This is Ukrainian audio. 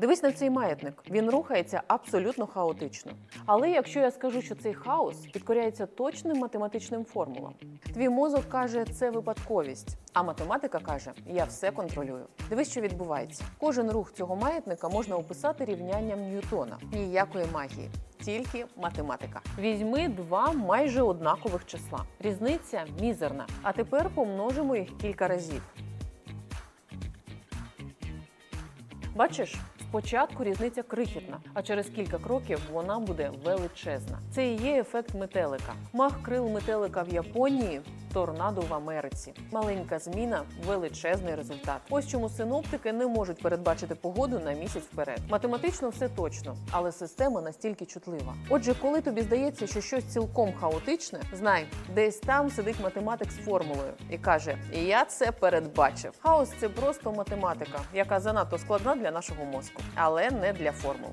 Дивись на цей маятник. Він рухається абсолютно хаотично. Але якщо я скажу, що цей хаос підкоряється точним математичним формулам, твій мозок каже, це випадковість. А математика каже, я все контролюю. Дивись, що відбувається. Кожен рух цього маятника можна описати рівнянням Ньютона. Ніякої магії. Тільки математика. Візьми два майже однакових числа. Різниця мізерна. А тепер помножимо їх кілька разів. Бачиш, спочатку різниця крихітна, а через кілька кроків вона буде величезна. Це і є ефект метелика. Мах крил метелика в Японії, торнадо в Америці. Маленька зміна величезний результат. Ось чому синоптики не можуть передбачити погоду на місяць вперед. Математично все точно, але система настільки чутлива. Отже, коли тобі здається, що щось цілком хаотичне, знай, десь там сидить математик з формулою і каже: Я це передбачив. Хаос це просто математика, яка занадто складна для нашого мозку, але не для формул.